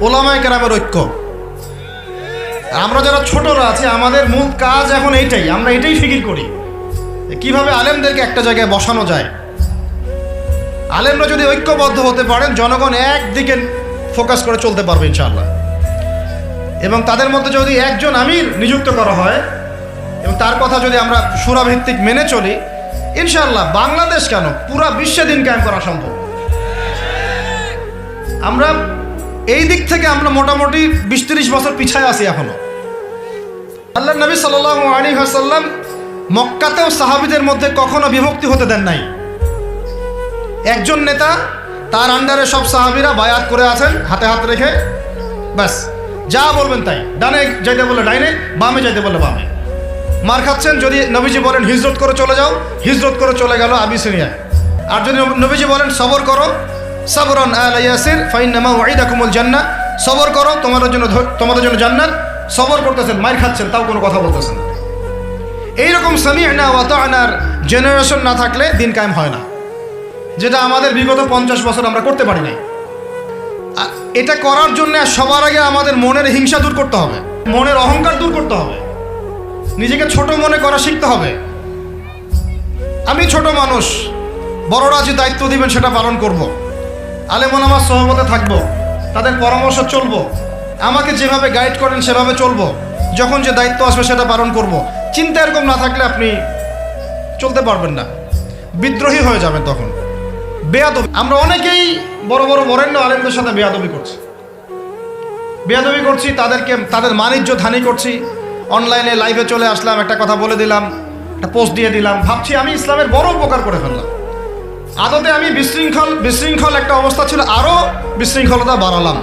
ওলামায় কেরামের ঐক্য। আমরা যারা ছোটরা আছি, আমাদের মূল কাজ এখন এইটাই, আমরা এটাই ফিকির করি। কীভাবে আলেমদেরকে একটা জায়গায় বসানো যায়। আলেমরা যদি ঐক্যবদ্ধ হতে পারেন, জনগণ একদিকে ফোকাস করে চলতে পারবে ইনশাআল্লাহ। এবং তাদের মধ্যে যদি একজন আমির নিযুক্ত করা হয়, এবং তার কথা যদি আমরা সুরাভিত্তিক মেনে চলি, ইনশাআল্লাহ বাংলাদেশ কেন পুরা বিশ্বে দিন কায়েম করা সম্ভব? আমরা এই দিক থেকে আমরা মোটামুটি বিশ তিরিশ বছর পিছায় আছি এখনও। আল্লাহ নবী সাল্লাহ আলী মক্কাতেও সাহাবিদের মধ্যে কখনো বিভক্তি হতে দেন নাই। একজন নেতা, তার আন্ডারে সব সাহাবিরা বায়াত করে আছেন, হাতে হাত রেখে। ব্যাস, যা বলবেন তাই। ডানে যাইতে বললে ডাইনে, বামে যাইতে বললে বামে। মার খাচ্ছেন, যদি নবীজি বলেন, হিজরত করে চলে যাও। হিজরত করে চলে গেল আবিসিনিয়ায়। আর যদি নবীজি বলেন, সবর করো। সাবরন আল ইয়াসির ফাইন নামা ওয়াইদাকুমুল জান্নাত সবর করো, তোমাদের জন্য তোমাদের জন্য জান্নাত। সবর করতেছেন মার খাচ্ছেন, তাও কোনো কথা বলতেছেন না। এইরকম সামিআনা ওয়া তা'নার জেনারেশন না থাকলে দিন কায়েম হয় না। যেটা আমাদের বিগত পঞ্চাশ বছর আমরা করতে পারি নাই। এটা করার জন্য সবার আগে আমাদের মনের হিংসা দূর করতে হবে। মনের অহংকার দূর করতে হবে। নিজেকে ছোট মনে করা শিখতে হবে। আমি ছোট মানুষ, বড়রা যে দায়িত্ব দিবেন সেটা পালন করব। আলেমন আমার সহমতে থাকব, তাদের পরামর্শ চলবো, আমাকে যেভাবে গাইড করেন সেভাবে চলবো, যখন যে দায়িত্ব আসবে সেটা পালন করব। চিন্তা এরকম না থাকলে আপনি চলতে পারবেন না। বিদ্রোহী হয়ে যাবেন তখন। বেয়াদবি। আমরা অনেকেই বড় বড় বরেণ্য আলেমদের সাথে বেয়াদবি করছি। বেয়াদবি করছি, তাদেরকে, তাদের বাণিজ্য ধানি করছি। অনলাইনে লাইভে চলে আসলাম, একটা কথা বলে দিলাম, একটা পোস্ট দিয়ে দিলাম। ভাবছি আমি ইসলামের বড় উপকার করে ফেললাম। আদতে আমি বিশৃঙ্খল বিশৃঙ্খল একটা অবস্থা ছিল আরও বিশৃঙ্খলতা বাড়ালাম।